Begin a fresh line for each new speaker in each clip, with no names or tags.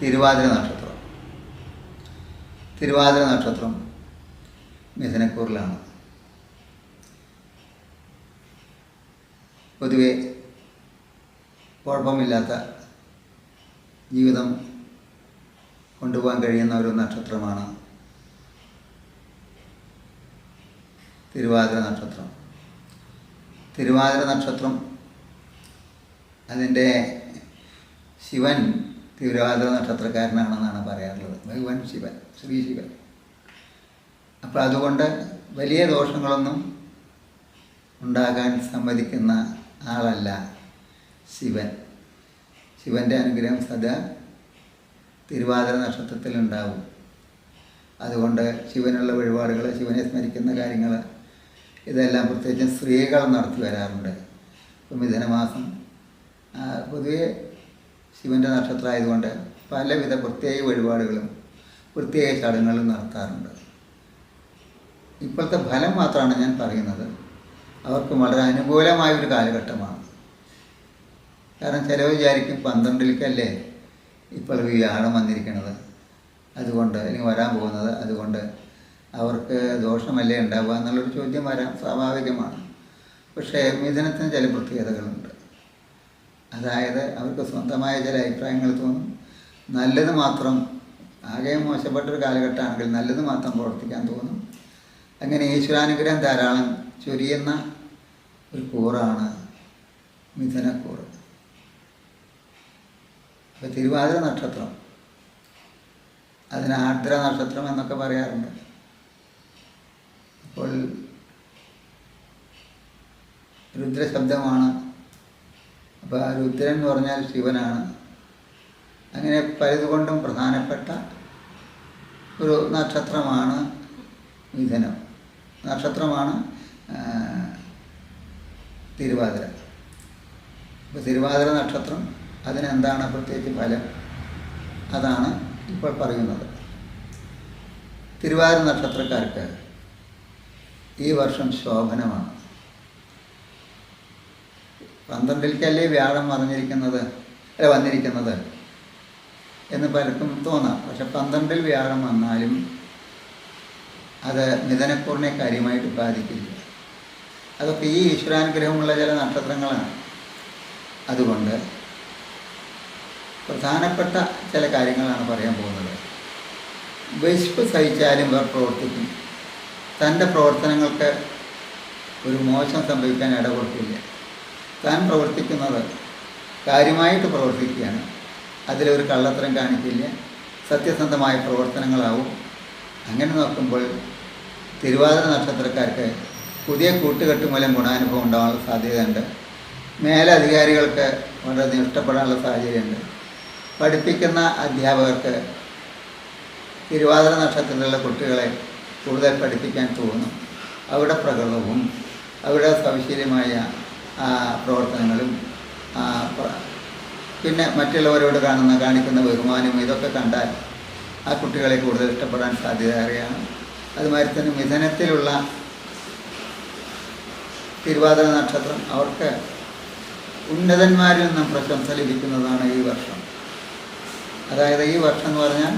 തിരുവാതിര നക്ഷത്രം. തിരുവാതിര നക്ഷത്രം മിഥുനക്കൂറിലാണ്. പൊതുവെ കുഴപ്പമില്ലാത്ത ജീവിതം കൊണ്ടുപോകാൻ കഴിയുന്ന ഒരു നക്ഷത്രമാണ് തിരുവാതിര നക്ഷത്രം. തിരുവാതിര നക്ഷത്രം അതിന്റെ ശിവൻ തിരുവാതിര നക്ഷത്രക്കാരനാണെന്നാണ് പറയാറുള്ളത്. ഭഗവാൻ ശിവൻ ശ്രീ ശിവൻ. അപ്പോൾ അതുകൊണ്ട് വലിയ ദോഷങ്ങളൊന്നും ഉണ്ടാകാൻ സമ്മതിക്കുന്ന ആളല്ല ശിവൻ. ശിവന്റെ അനുഗ്രഹം സദാ തിരുവാതിര നക്ഷത്രത്തിൽ ഉണ്ടാവും അതുകൊണ്ട് ശിവനുള്ള വഴിപാടുകൾ ശിവനെ സ്മരിക്കുന്ന കാര്യങ്ങൾ ഇതെല്ലാം പ്രത്യേകിച്ചും സ്ത്രീകൾ നടത്തി വരാറുണ്ട്. ഇപ്പം മിഥുനമാസം പൊതുവെ ശിവന്റെ നക്ഷത്രം ആയതുകൊണ്ട് പലവിധ പ്രത്യേക വഴിപാടുകളും പ്രത്യേക ചടങ്ങുകളും നടത്താറുണ്ട് ഇപ്പോഴത്തെ ഫലം മാത്രമാണ് ഞാൻ പറയുന്നത്. അവർക്ക് വളരെ അനുകൂലമായ ഒരു കാലഘട്ടമാണ്. കാരണം ചിലവ് വിചാരിക്കും പന്ത്രണ്ടിലേക്കല്ലേ ഇപ്പോൾ വ്യാഴം വന്നിരിക്കുന്നത്. അതുകൊണ്ട് ഇനി വരാൻ പോകുന്നത് അതുകൊണ്ട് അവർക്ക് ദോഷമല്ലേ ഉണ്ടാവുക എന്നുള്ളൊരു ചോദ്യം വരാം സ്വാഭാവികമാണ്. പക്ഷേ മിഥുനത്തിന് ചില പ്രത്യേകതകളുണ്ട്. അതായത് അവർക്ക് സ്വന്തമായ ചില അഭിപ്രായങ്ങൾ തോന്നും. നല്ലത് മാത്രം ആകെ മോശപ്പെട്ടൊരു കാലഘട്ടമാണെങ്കിൽ നല്ലത് മാത്രം പ്രവർത്തിക്കാൻ തോന്നും. അങ്ങനെ ഈശ്വരാനുഗ്രഹം ധാരാളം ചൊരിയുന്ന ഒരു കൂറാണ് മിഥുനക്കൂറ്. അപ്പോൾ തിരുവാതിര നക്ഷത്രം. അതിന് ആർദ്ര നക്ഷത്രം എന്നൊക്കെ പറയാറുണ്ട്. അപ്പോൾ രുദ്രശബ്ദമാണ് അപ്പോൾ രുദ്രൻ എന്ന് പറഞ്ഞാൽ ശിവനാണ്. അങ്ങനെ പലതുകൊണ്ടും പ്രധാനപ്പെട്ട ഒരു നക്ഷത്രമാണ് മിഥുനം. നക്ഷത്രമാണ് തിരുവാതിര. ഇപ്പോൾ തിരുവാതിര നക്ഷത്രം അതിനെന്താണ് പ്രത്യേകിച്ച് ഫലം? അതാണ് ഇപ്പോൾ പറയുന്നത്. തിരുവാതിര നക്ഷത്രക്കാർക്ക് ഈ വർഷം ശോഭനമാണ്. പന്ത്രണ്ടിലേക്കല്ലേ വ്യാഴം വന്നിരിക്കുന്നത്? അല്ല വന്നിരിക്കുന്നത്. എന്ന് പലർക്കും തോന്നാം. പക്ഷെ പന്ത്രണ്ടിൽ വ്യാഴം വന്നാലും അത് മിഥനക്കൂറിനെ കാര്യമായിട്ട് ബാധിക്കില്ല. അതൊക്കെ ഈ ഈശ്വരാനുഗ്രഹമുള്ള ചില നക്ഷത്രങ്ങളാണ്. അതുകൊണ്ട് പ്രധാനപ്പെട്ട ചില കാര്യങ്ങളാണ് പറയാൻ പോകുന്നത്. വിശപ്പ് സഹിച്ചാലും ഇവർ പ്രവർത്തിക്കും. തന്റെ പ്രവർത്തനങ്ങൾക്ക് ഒരു മോശം സംഭവിക്കാൻ ഇടകൊടുക്കില്ല താൻ പ്രവർത്തിക്കുന്നത് കാര്യമായിട്ട് പ്രവർത്തിക്കുകയാണ്. അതിലൊരു കള്ളത്തരം കാണിക്കില്ല. സത്യസന്ധമായ പ്രവർത്തനങ്ങളാവും. അങ്ങനെ നോക്കുമ്പോൾ തിരുവാതിര നക്ഷത്രക്കാർക്ക് പുതിയ കൂട്ടുകെട്ട് മൂലം ഗുണാനുഭവം ഉണ്ടാകാനുള്ള സാധ്യതയുണ്ട്. മേലധികാരികൾക്ക് വളരെ ഇഷ്ടപ്പെടാനുള്ള സാഹചര്യമുണ്ട്. പഠിപ്പിക്കുന്ന അധ്യാപകർക്ക് തിരുവാതിര നക്ഷത്രത്തിലുള്ള കുട്ടികളെ കൂടുതൽ പഠിപ്പിക്കാൻ തോന്നും അവരുടെ പ്രകൃതവും അവരുടെ സവിശേഷമായ ആ, പ്രവർത്തനങ്ങളും പിന്നെ മറ്റുള്ളവരോട് കാണുന്ന കാണിക്കുന്ന ബഹുമാനവും ഇതൊക്കെ കണ്ടാൽ ആ കുട്ടികളെ കൂടുതൽ ഇഷ്ടപ്പെടാൻ സാധ്യത ഏറെയാണ് അതുമാതിരി തന്നെ മിഥനത്തിലുള്ള തിരുവാതിര നക്ഷത്രം അവർക്ക് ഉന്നതന്മാരിൽ നിന്നും പ്രശംസ ലഭിക്കുന്നതാണ് ഈ വർഷം. അതായത് ഈ വർഷം എന്ന് പറഞ്ഞാൽ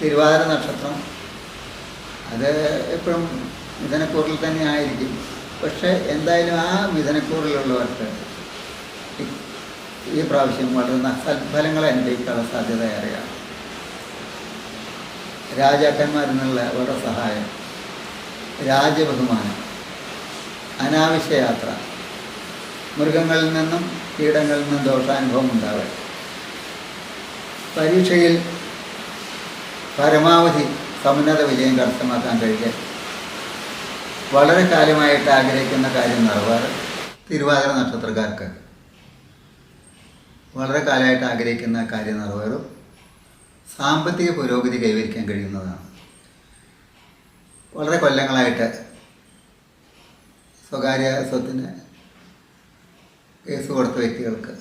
തിരുവാതിര നക്ഷത്രം അത് എപ്പോഴും ഇതിനെക്കുറിൽ തന്നെ ആയിരിക്കും. പക്ഷേ എന്തായാലും ആ മിഥനക്കൂറിലുള്ളവർക്ക് ഈ പ്രാവശ്യം വളരെ സത്ഫലങ്ങൾ അനുഭവിക്കാനുള്ള സാധ്യത ഏറെയാണ്. രാജാക്കന്മാരിൽ നിന്നുള്ള അവരുടെ സഹായം രാജബഹുമാനം അനാവശ്യ യാത്ര മൃഗങ്ങളിൽ നിന്നും കീടങ്ങളിൽ നിന്നും ദോഷാനുഭവം ഉണ്ടാവുക പരീക്ഷയിൽ പരമാവധി സമുന്നത വിജയം കരസ്ഥമാക്കാൻ കഴിയൽ വളരെ കാലമായിട്ട് ആഗ്രഹിക്കുന്ന കാര്യം നടവാറ് തിരുവാതിര നക്ഷത്രക്കാർക്ക്. വളരെ കാലമായിട്ട് ആഗ്രഹിക്കുന്ന കാര്യം നിറവേറും സാമ്പത്തിക പുരോഗതി കൈവരിക്കാൻ കഴിയുന്നതാണ്. വളരെ കൊല്ലങ്ങളായിട്ട് സ്വകാര്യ സ്വത്തിന് കേസ് കൊടുത്ത വ്യക്തികൾക്ക്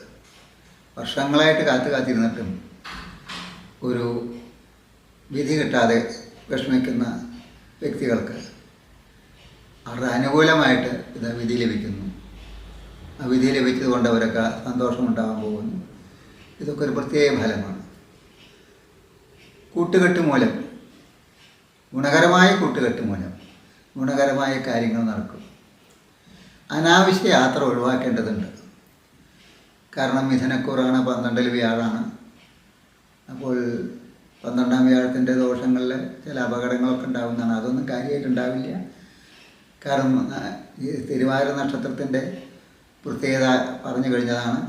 വർഷങ്ങളായിട്ട് കാത്തു കാത്തിരുന്നിട്ടും ഒരു വിധി കിട്ടാതെ വിഷമിക്കുന്ന വ്യക്തികൾക്ക് അവരുടെ അനുകൂലമായിട്ട് ഇത് വിധി ലഭിക്കുന്നു. ആ വിധി ലഭിച്ചത് കൊണ്ട് അവരൊക്കെ സന്തോഷമുണ്ടാകാൻ പോകുന്നു. ഇതൊക്കെ ഒരു പ്രത്യേക ഫലമാണ്. കൂട്ടുകെട്ട് മൂലം ഗുണകരമായ കൂട്ടുകെട്ട് മൂലം ഗുണകരമായ കാര്യങ്ങൾ നടക്കും. അനാവശ്യ യാത്ര ഒഴിവാക്കേണ്ടതുണ്ട്. കാരണം മിഥുനക്കൂറാണ് പന്ത്രണ്ടിൽ വ്യാഴാണ്. അപ്പോൾ പന്ത്രണ്ടാം വ്യാഴത്തിന്റെ ദോഷങ്ങളിൽ ചില അപകടങ്ങളൊക്കെ ഉണ്ടാകുന്നതാണ് അതൊന്നും കാര്യമായിട്ട് ഉണ്ടാവില്ല. കാരണം ഈ തിരുവാതിര നക്ഷത്രത്തിന്റെ പ്രത്യേകത പറഞ്ഞു കഴിഞ്ഞതാണ്.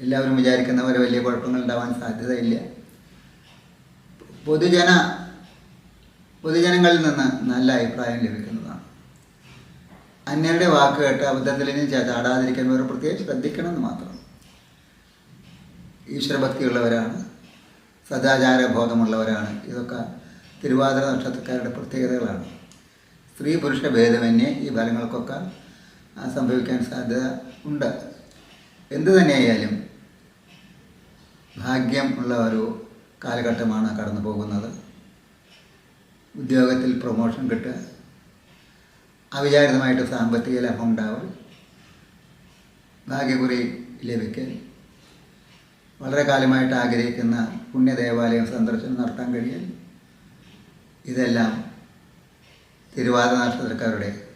എല്ലാവരും വിചാരിക്കുന്ന പോലെ വലിയ കുഴപ്പങ്ങൾ ഉണ്ടാവാൻ സാധ്യതയില്ല. പൊതുജന പൊതുജനങ്ങളിൽ നിന്ന് നല്ല അഭിപ്രായം ലഭിക്കുന്നതാണ്. അന്യരുടെ വാക്ക് കേട്ട് ചാടാതിരിക്കാൻ വേറെ പ്രത്യേകം ശ്രദ്ധിക്കണമെന്ന് മാത്രം. ഈശ്വരഭക്തിയുള്ളവരാണ് സദാചാര ബോധമുള്ളവരാണ് ഇതൊക്കെ തിരുവാതിര നക്ഷത്രക്കാരുടെ പ്രത്യേകതകളാണ്. സ്ത്രീ പുരുഷ ഭേദമന്യേ ഈ ഫലങ്ങൾക്കൊക്കെ സംഭവിക്കാൻ സാധ്യത ഉണ്ട്. എന്തു തന്നെയായാലും ഭാഗ്യം ഉള്ള ഒരു കാലഘട്ടമാണ് കടന്നു പോകുന്നത്. ഉദ്യോഗത്തിൽ പ്രൊമോഷൻ കിട്ടുക. അവിചാരിതമായിട്ട് സാമ്പത്തിക ലാഭം ഉണ്ടാവും ഭാഗ്യകുറി ലഭിക്കൽ. വളരെ കാലമായിട്ട് ആഗ്രഹിക്കുന്ന പുണ്യ ദേവാലയം സന്ദർശനം നടത്താൻ കഴിയൽ. ഇതെല്ലാം തിരുവാതിര നക്ഷത്രക്കാരുടെ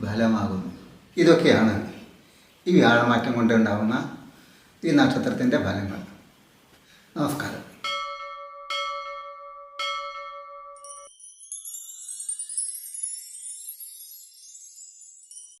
ഫലമാകുന്നു. ഇതൊക്കെയാണ് ഈ വ്യാഴമാറ്റം കൊണ്ടുണ്ടാകുന്ന ഈ നക്ഷത്രത്തിന്റെ ഫലങ്ങൾ. നമസ്കാരം.